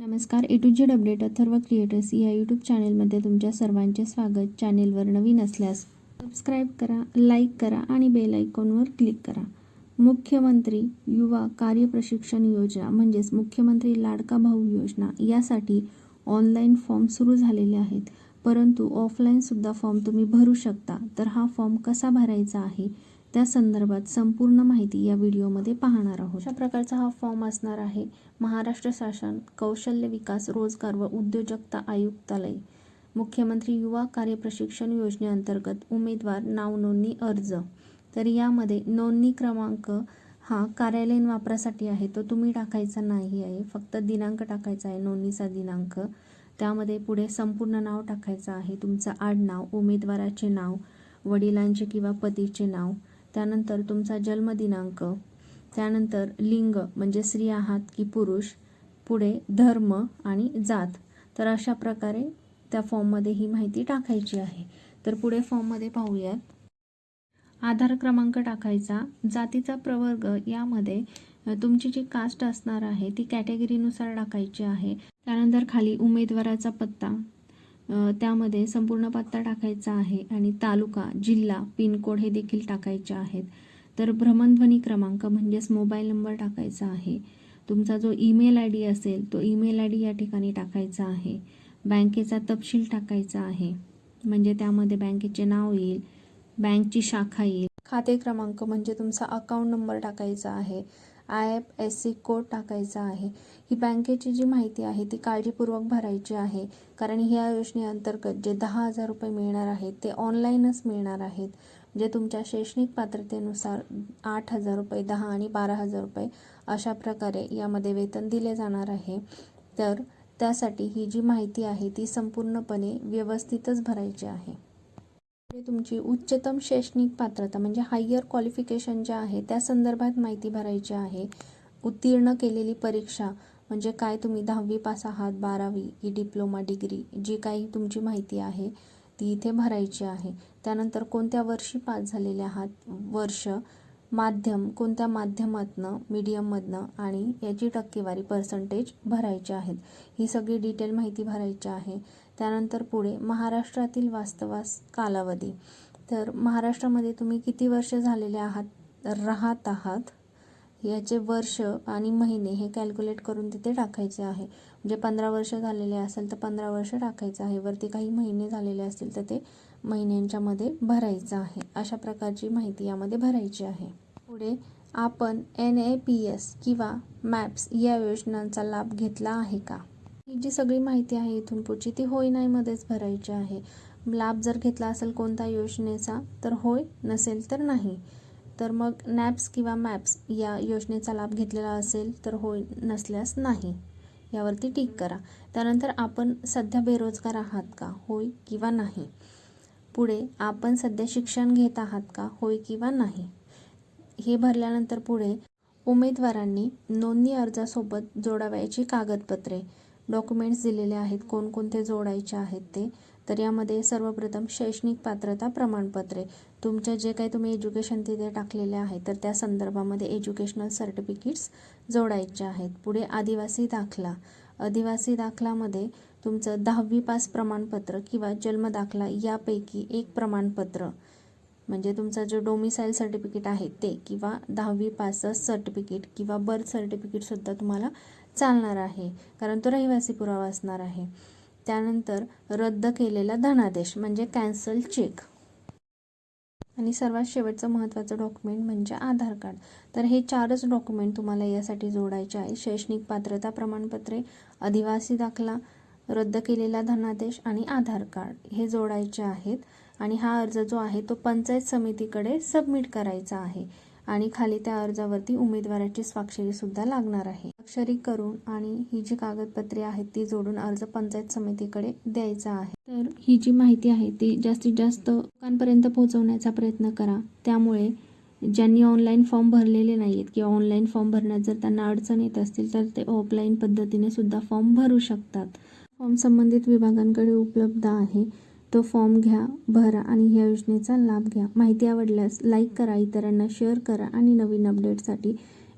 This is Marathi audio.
नमस्कार A to Z update Atharva creators या यूट्यूब चॅनेलमध्ये तुमच्या सर्वांचे स्वागत. चॅनेलवर नवीन असल्यास सबस्क्राईब करा लाईक करा आणि बेल आयकॉनवर क्लिक करा. मुख्यमंत्री युवा कार्य प्रशिक्षण योजना म्हणजेच मुख्यमंत्री लाडका भाऊ योजना यासाठी ऑनलाईन फॉर्म सुरू झालेले आहेत. परंतु ऑफलाईनसुद्धा फॉर्म तुम्ही भरू शकता. तर हा फॉर्म कसा भरायचा आहे? त्या संदर्भात संपूर्ण माहिती या व्हिडिओमध्ये पाहणार आहोत. अशा प्रकारचा हा फॉर्म असणार आहे. महाराष्ट्र शासन कौशल्य विकास रोजगार व उद्योजकता आयुक्तालय. मुख्यमंत्री युवा कार्य प्रशिक्षण योजनेअंतर्गत उमेदवार नावनोंदणी अर्ज. तर यामध्ये नोंदणी क्रमांक हा कार्यालयीन वापरासाठी आहे. तो तुम्ही टाकायचा नाही आहे. फक्त दिनांक टाकायचा आहे. नोंदणीचा दिनांक. त्यामध्ये पुढे संपूर्ण नाव टाकायचं आहे. तुमचं आडनाव उमेदवाराचे नाव वडिलांचे किंवा पतीचे नाव. त्यानंतर तुमचा जन्मदिनांक त्यानंतर लिंग म्हणजे स्त्री आहात की पुरुष पुढे धर्म आणि जात. तर अशा प्रकारे त्या फॉर्ममध्ये ही माहिती टाकायची आहे. तर पुढे फॉर्ममध्ये पाहूयात. आधार क्रमांक टाकायचा. जातीचा प्रवर्ग यामध्ये तुमची जी कास्ट असणार आहे ती कॅटेगरीनुसार टाकायची आहे. त्यानंतर खाली उमेदवाराचा पत्ता. त्यामध्ये संपूर्ण पत्ता टाकायचा आहे आणि तालुका जिल्हा पिनकोड हे देखील टाकायचे आहेत. तर भ्रमणध्वनी क्रमांक म्हणजेच मोबाईल नंबर टाकायचा आहे. तुमचा जो ईमेल आय डी असेल तो ईमेल आय डी या ठिकाणी टाकायचा आहे. बँकेचा तपशील टाकायचा आहे. म्हणजे त्यामध्ये बँकेचे नाव येईल बँकची शाखा येईल. खाते क्रमांक म्हणजे तुमचा अकाउंट नंबर टाकायचा आहे. I F S C code टाकायचा आहे. ही बँकेची जी माहिती आहे ती काळजीपूर्वक भरायची आहे. कारण ह्या योजनेअंतर्गत जे दहा हजार रुपये मिळणार आहेत ते ऑनलाईनच मिळणार आहेत. जे तुमच्या शैक्षणिक पात्रतेनुसार आठ हजार रुपये दहा आणि बारा हजार रुपये अशा प्रकारे यामध्ये वेतन दिले जाणार आहे तर त्यासाठी ही जी माहिती आहे ती संपूर्णपणे व्यवस्थितच भरायची आहे. म्हणजे तुमची उच्चतम शैक्षणिक पात्रता म्हणजे हायर क्वालिफिकेशन ज्या आहे त्या संदर्भात माहिती भरायची आहे. उत्तीर्ण केलेली परीक्षा म्हणजे काय तुम्ही दहावी पास आहात बारावी ही डिप्लोमा डिग्री जी काही तुमची माहिती आहे ती इथे भरायची आहे. त्यानंतर कोणत्या वर्षी पास झालेले आहात वर्ष? माध्यम कोणत्या माध्यमातनं मीडियममधनं आणि याची टक्केवारी पर्सेंटेज भरायची आहेत. ही सगळी डिटेल माहिती भरायची आहे. त्यानंतर पुढे महाराष्ट्रातील वास्तवास कालावधी. तर महाराष्ट्रामध्ये तुम्ही किती वर्ष झालेले आहात? राहत आहात? याचे वर्ष आणि महिने हे कॅल्क्युलेट करून तिथे टाकायचे आहे. म्हणजे पंधरा वर्ष झालेले असेल तर पंधरा वर्ष टाकायचं आहे. वरती काही महिने झालेले असतील तर ते महिन्यांच्यामध्ये भरायचं आहे. अशा प्रकारची माहिती यामध्ये भरायची आहे. पुढे आपण एन ए पी एस किंवा मॅप्स या योजनांचा लाभ घेतला आहे का? ही जी सगळी माहिती आहे इथून पुढची ती होय नाहीमध्येच भरायची आहे. लाभ जर घेतला असेल कोणत्या योजनेचा तर होय. नसेल तर नाही. तर मग नॅप्स किंवा मॅप्स या योजनेचा लाभ घेतलेला असेल तर होय नसल्यास नाही. यावरती टिक करा. त्यानंतर आपण सध्या बेरोजगार आहात का? होय किंवा नाही? पुढे आपण सध्या शिक्षण घेत आहात का? होय किंवा नाही? हे भरल्यानंतर पुढे उमेदवारांनी नोंदणी अर्जासोबत जोडावयाची कागदपत्रे डॉक्युमेंट्स दिलेले आहेत. कोणकोणते जोडायचे आहेत ते? तर यामध्ये सर्वप्रथम शैक्षणिक पात्रता प्रमाणपत्रे. तुमच्या जे काही तुम्ही एज्युकेशन तिथे टाकलेले आहे तर त्या संदर्भामध्ये एज्युकेशनल सर्टिफिकेट्स जोडायचे आहेत. पुढे आदिवासी दाखला. आदिवासी दाखलामध्ये तुमचं दहावी पास प्रमाणपत्र किंवा जन्मदाखला यापैकी एक प्रमाणपत्र म्हणजे तुमचं जे डोमिसाईल सर्टिफिकेट आहे ते किंवा दहावी पासचं सर्टिफिकेट किंवा बर्थ सर्टिफिकेटसुद्धा तुम्हाला चालणार आहे. कारण तो रहिवासी पुरावा असणार आहे. त्यानंतर रद्द केलेला धनादेश म्हणजे कॅन्सल चेक आणि सर्वात शेवटचं महत्त्वाचं डॉक्युमेंट म्हणजे आधार कार्ड. तर हे चारच डॉक्युमेंट तुम्हाला यासाठी जोडायचे आहे. शैक्षणिक पात्रता प्रमाणपत्रे अधिवासी दाखला रद्द केलेला धनादेश आणि आधार कार्ड हे जोडायचे आहेत. आणि हा अर्ज जो आहे तो पंचायत समितीकडे सबमिट करायचा आहे. आणि खाली त्या अर्जावरती उमेदवाराची स्वाक्षरीसुद्धा लागणार आहे. स्वाक्षरी करून आणि ही जी कागदपत्रे आहेत ती जोडून अर्ज पंचायत समितीकडे द्यायचा आहे. तर ही जी माहिती आहे ती जास्तीत जास्त लोकांपर्यंत पोहोचवण्याचा प्रयत्न करा. त्यामुळे ज्यांनी ऑनलाईन फॉर्म भरलेले नाही आहेत किंवा ऑनलाईन फॉर्म भरण्यात जर त्यांना अडचण येत असतील तर ते ऑफलाईन पद्धतीने सुद्धा फॉर्म भरू शकतात. फॉर्म संबंधित विभागांकडे उपलब्ध आहे. तो फॉर्म घ्या भरा आणि ह्या योजनेचा लाभ घ्या. माहिती आवडल्यास लाईक करा इतरांना शेअर करा आणि नवीन अपडेटसाठी